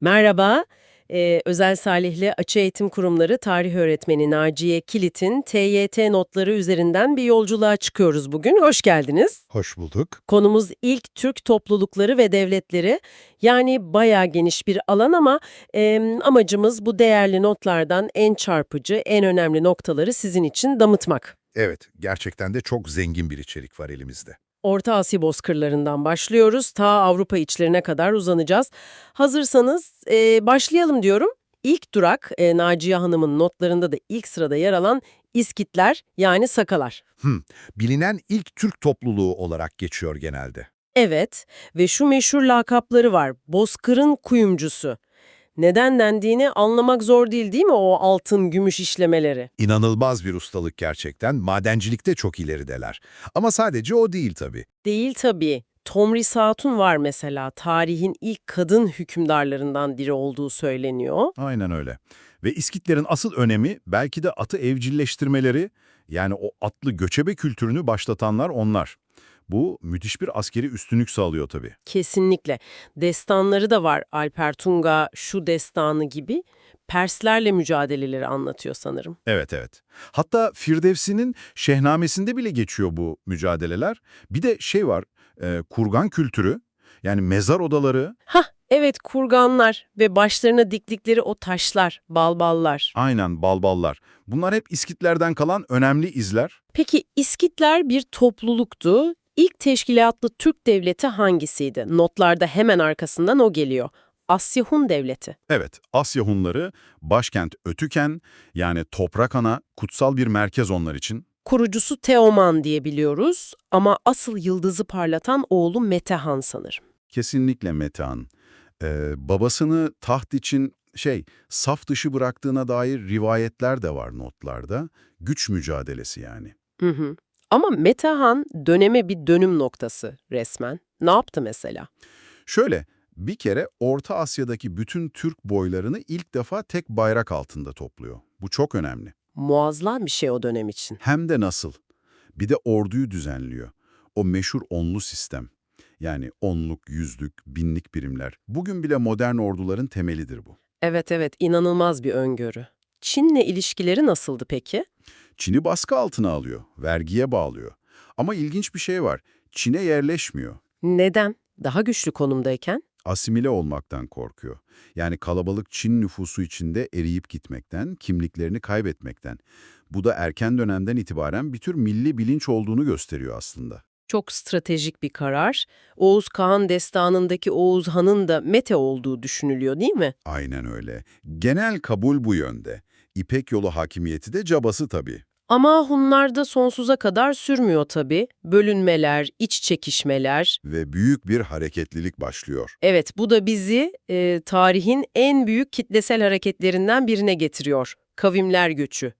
Merhaba, Ee, Özel Salihli Açı Eğitim Kurumları Tarih Öğretmeni Naciye Kilit'in TYT notları üzerinden bir yolculuğa çıkıyoruz bugün. Hoş geldiniz. Hoş bulduk. Konumuz ilk Türk toplulukları ve devletleri. Yani bayağı geniş bir alan ama e, amacımız bu değerli notlardan en çarpıcı, en önemli noktaları sizin için damıtmak. Evet, gerçekten de çok zengin bir içerik var elimizde. Orta Asya bozkırlarından başlıyoruz. Ta Avrupa içlerine kadar uzanacağız. Hazırsanız e, başlayalım diyorum. İlk durak e, Naciye Hanım'ın notlarında da ilk sırada yer alan İskitler yani Sakalar. Bilinen ilk Türk topluluğu olarak geçiyor genelde. Evet ve şu meşhur lakapları var. Bozkır'ın kuyumcusu. Neden dendiğini anlamak zor değil değil mi o altın gümüş işlemeleri? İnanılmaz bir ustalık gerçekten. Madencilikte çok ilerideler. Ama sadece o değil tabii. Değil tabii. Tomris Hatun var mesela. Tarihin ilk kadın hükümdarlarından biri olduğu söyleniyor. Aynen öyle. Ve İskitlerin asıl önemi belki de atı evcilleştirmeleri, yani o atlı göçebe kültürünü başlatanlar onlar. Bu müthiş bir askeri üstünlük sağlıyor tabii. Kesinlikle. Destanları da var. Alper Tunga, şu destanı gibi. Perslerle mücadeleleri anlatıyor sanırım. Evet evet. Hatta Firdevsi'nin Şehnamesinde bile geçiyor bu mücadeleler. Bir de şey var, e, kurgan kültürü, yani mezar odaları, Hah, evet kurganlar ve başlarına diktikleri o taşlar, balballar. aynen balballar. Bunlar hep İskitlerden kalan önemli izler. Peki İskitler bir topluluktu. İlk teşkilatlı Türk devleti hangisiydi? Notlarda hemen arkasından o geliyor. Asya Hun Devleti. Evet, Asya Hunları başkent Ötüken, yani toprak ana, kutsal bir merkez onlar için. Kurucusu Teoman diye biliyoruz ama asıl yıldızı parlatan oğlu Metehan sanırım. Kesinlikle Metehan. Ee, babasını taht için şey, saf dışı bıraktığına dair rivayetler de var notlarda. Güç mücadelesi yani. Hı hı. Ama Metehan döneme bir dönüm noktası resmen. Ne yaptı mesela? Şöyle, bir kere Orta Asya'daki bütün Türk boylarını ilk defa tek bayrak altında topluyor. Bu çok önemli. Muazzam bir şey o dönem için. Hem de nasıl? Bir de orduyu düzenliyor. O meşhur onlu sistem. Yani onluk, yüzlük, binlik birimler. Bugün bile modern orduların temelidir bu. Evet evet inanılmaz bir öngörü. Çin'le ilişkileri nasıldı peki? Çin'i baskı altına alıyor, vergiye bağlıyor. Ama ilginç bir şey var. Çin'e yerleşmiyor. Neden? Daha güçlü konumdayken? Asimile olmaktan korkuyor. Yani kalabalık Çin nüfusu içinde eriyip gitmekten, kimliklerini kaybetmekten. Bu da erken dönemden itibaren bir tür milli bilinç olduğunu gösteriyor aslında. Çok stratejik bir karar. Oğuz Kağan destanındaki Oğuz Han'ın da Mete olduğu düşünülüyor değil mi? Aynen öyle. Genel kabul bu yönde. İpek yolu hakimiyeti de cabası tabii. Ama Hunlarda sonsuza kadar sürmüyor tabii. Bölünmeler, iç çekişmeler. Ve büyük bir hareketlilik başlıyor. Evet bu da bizi e, tarihin en büyük kitlesel hareketlerinden birine getiriyor. Kavimler göçü.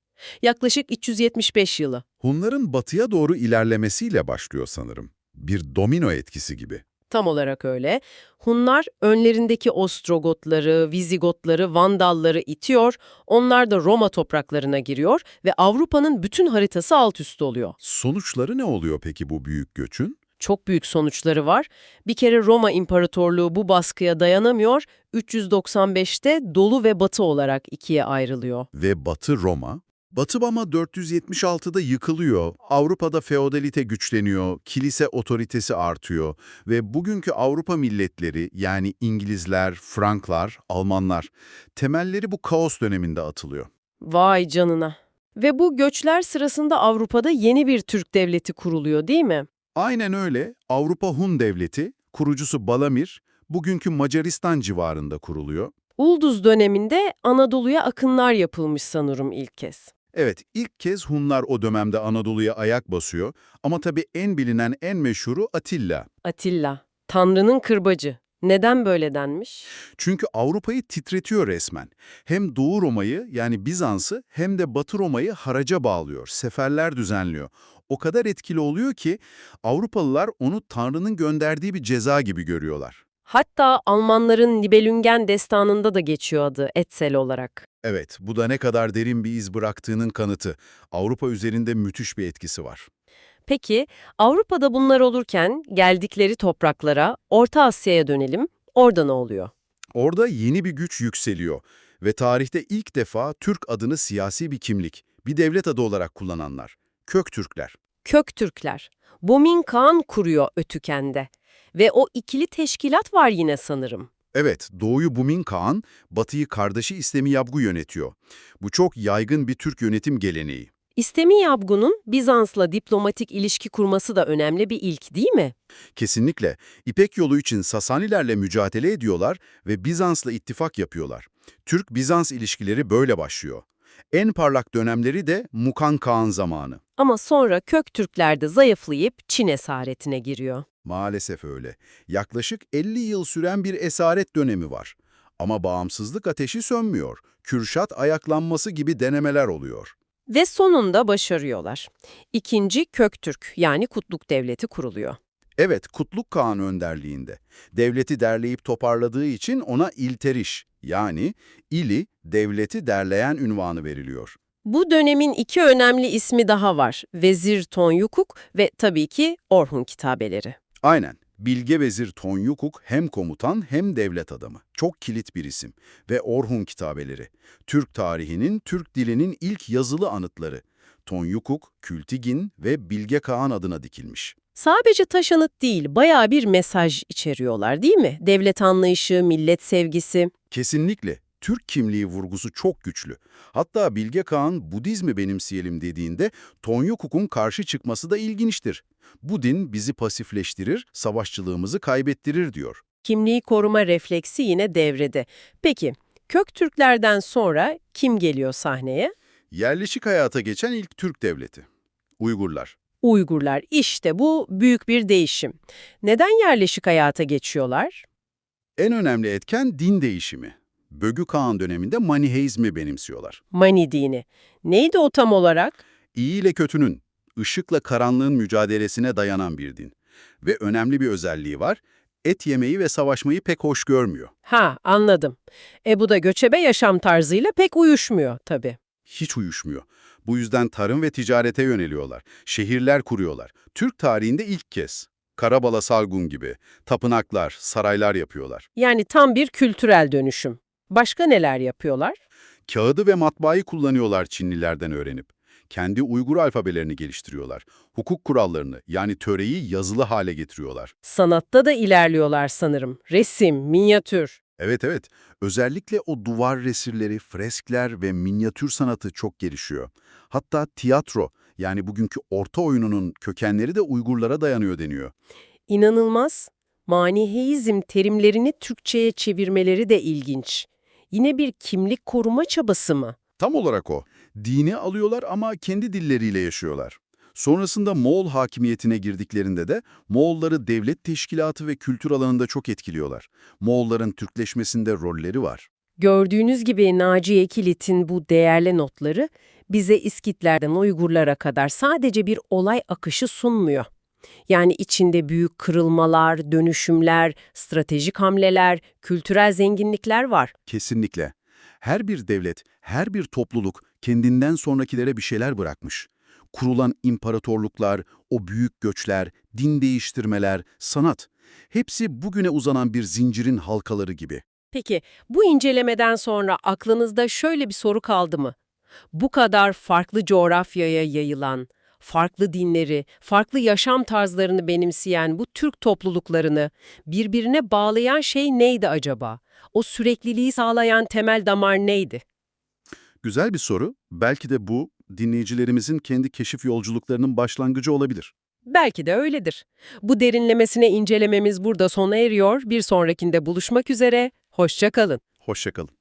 Yaklaşık 375 yılı. Hunların batıya doğru ilerlemesiyle başlıyor sanırım. Bir domino etkisi gibi. Tam olarak öyle. Hunlar önlerindeki Ostrogotları, Vizigotları, Vandalları itiyor, onlar da Roma topraklarına giriyor ve Avrupa'nın bütün haritası alt üst oluyor. Sonuçları ne oluyor peki bu büyük göçün? Çok büyük sonuçları var. Bir kere Roma İmparatorluğu bu baskıya dayanamıyor, 395'te Doğu ve Batı olarak ikiye ayrılıyor. Ve Batı Roma, Batı Roma 476'da yıkılıyor, Avrupa'da feodalite güçleniyor, kilise otoritesi artıyor ve bugünkü Avrupa milletleri yani İngilizler, Franklar, Almanlar temelleri bu kaos döneminde atılıyor. Vay canına. Ve bu göçler sırasında Avrupa'da yeni bir Türk devleti kuruluyor değil mi? Aynen öyle, Avrupa Hun Devleti, kurucusu Balamir, bugünkü Macaristan civarında kuruluyor. Ulduz döneminde Anadolu'ya akınlar yapılmış sanırım ilk kez. Evet, ilk kez Hunlar o dönemde Anadolu'ya ayak basıyor ama tabii en bilinen, en meşhuru Atilla. Atilla, Tanrı'nın kırbacı. Neden böyle denmiş? Çünkü Avrupa'yı titretiyor resmen. Hem Doğu Roma'yı yani Bizans'ı hem de Batı Roma'yı haraca bağlıyor, seferler düzenliyor. O kadar etkili oluyor ki Avrupalılar onu Tanrı'nın gönderdiği bir ceza gibi görüyorlar. Hatta Almanların Nibelungen destanında da geçiyor adı Etzel olarak. Evet, bu da ne kadar derin bir iz bıraktığının kanıtı. Avrupa üzerinde müthiş bir etkisi var. Peki Avrupa'da bunlar olurken geldikleri topraklara, Orta Asya'ya dönelim. Orada ne oluyor? Orada yeni bir güç yükseliyor ve tarihte ilk defa Türk adını siyasi bir kimlik, bir devlet adı olarak kullananlar. Köktürkler. Köktürkler. Bumin Kağan kuruyor Ötüken'de. Ve o ikili teşkilat var yine sanırım. Evet, Doğu'yu Bumin Kağan, Batı'yı kardeşi İslemi Yabgu yönetiyor. Bu çok yaygın bir Türk yönetim geleneği. İstemi Yabgu'nun Bizans'la diplomatik ilişki kurması da önemli bir ilk değil mi? Kesinlikle. İpek yolu için Sasanilerle mücadele ediyorlar ve Bizans'la ittifak yapıyorlar. Türk-Bizans ilişkileri böyle başlıyor. En parlak dönemleri de Mukan Kağan zamanı. Ama sonra Köktürkler de zayıflayıp Çin esaretine giriyor. Maalesef öyle. Yaklaşık 50 yıl süren bir esaret dönemi var. Ama bağımsızlık ateşi sönmüyor. Kürşat ayaklanması gibi denemeler oluyor. Ve sonunda başarıyorlar. İkinci Köktürk yani Kutluk Devleti kuruluyor. Evet, Kutluk Kağan önderliğinde. Devleti derleyip toparladığı için ona İlteriş, yani ili, devleti derleyen ünvanı veriliyor. Bu dönemin iki önemli ismi daha var. Vezir Tonyukuk ve tabii ki Orhun kitabeleri. Aynen. Bilge Vezir Tonyukuk hem komutan hem devlet adamı. Çok kilit bir isim. Ve Orhun kitabeleri. Türk tarihinin, Türk dilinin ilk yazılı anıtları. Tonyukuk, Kültigin ve Bilge Kağan adına dikilmiş. Sadece taş anıt değil, bayağı bir mesaj içeriyorlar değil mi? Devlet anlayışı, millet sevgisi. Kesinlikle. Türk kimliği vurgusu çok güçlü. Hatta Bilge Kağan Budizmi benimseyelim dediğinde Tonyukuk'un karşı çıkması da ilginçtir. Bu din bizi pasifleştirir, savaşçılığımızı kaybettirir diyor. Kimliği koruma refleksi yine devrede. Peki, Köktürklerden sonra kim geliyor sahneye? Yerleşik hayata geçen ilk Türk devleti. Uygurlar. Uygurlar. İşte bu büyük bir değişim. Neden yerleşik hayata geçiyorlar? En önemli etken din değişimi. Bögü Kağan döneminde Maniheizmi benimsiyorlar. Mani dini. Neydi o tam olarak? İyi ile kötünün, ışıkla karanlığın mücadelesine dayanan bir din. Ve önemli bir özelliği var, et yemeyi ve savaşmayı pek hoş görmüyor. Ha, anladım. E bu da göçebe yaşam tarzıyla pek uyuşmuyor tabii. Hiç uyuşmuyor. Bu yüzden tarım ve ticarete yöneliyorlar. Şehirler kuruyorlar. Türk tarihinde ilk kez. Karabala Salgun gibi. Tapınaklar, saraylar yapıyorlar. Yani tam bir kültürel dönüşüm. Başka neler yapıyorlar? Kağıdı ve matbaayı kullanıyorlar Çinlilerden öğrenip. Kendi Uygur alfabelerini geliştiriyorlar. Hukuk kurallarını yani töreyi yazılı hale getiriyorlar. Sanatta da ilerliyorlar sanırım. Resim, minyatür. Evet evet, özellikle o duvar resimleri, freskler ve minyatür sanatı çok gelişiyor. Hatta tiyatro yani bugünkü orta oyununun kökenleri de Uygurlara dayanıyor deniyor. İnanılmaz. Maniheizm terimlerini Türkçe'ye çevirmeleri de ilginç. Yine bir kimlik koruma çabası mı? Tam olarak o. Dini alıyorlar ama kendi dilleriyle yaşıyorlar. Sonrasında Moğol hakimiyetine girdiklerinde de Moğolları devlet teşkilatı ve kültür alanında çok etkiliyorlar. Moğolların Türkleşmesinde rolleri var. Gördüğünüz gibi Naciye Kilit'in bu değerli notları bize İskitlerden Uygurlara kadar sadece bir olay akışı sunmuyor. Yani içinde büyük kırılmalar, dönüşümler, stratejik hamleler, kültürel zenginlikler var. Kesinlikle. Her bir devlet, her bir topluluk kendinden sonrakilere bir şeyler bırakmış. Kurulan imparatorluklar, o büyük göçler, din değiştirmeler, sanat, hepsi bugüne uzanan bir zincirin halkaları gibi. Peki bu incelemeden sonra aklınızda şöyle bir soru kaldı mı? Bu kadar farklı coğrafyaya yayılan, farklı dinleri, farklı yaşam tarzlarını benimseyen bu Türk topluluklarını birbirine bağlayan şey neydi acaba? O sürekliliği sağlayan temel damar neydi? Güzel bir soru. Belki de bu dinleyicilerimizin kendi keşif yolculuklarının başlangıcı olabilir. Belki de öyledir. Bu derinlemesine incelememiz burada sona eriyor. Bir sonrakinde buluşmak üzere. Hoşça kalın. Hoşçakalın.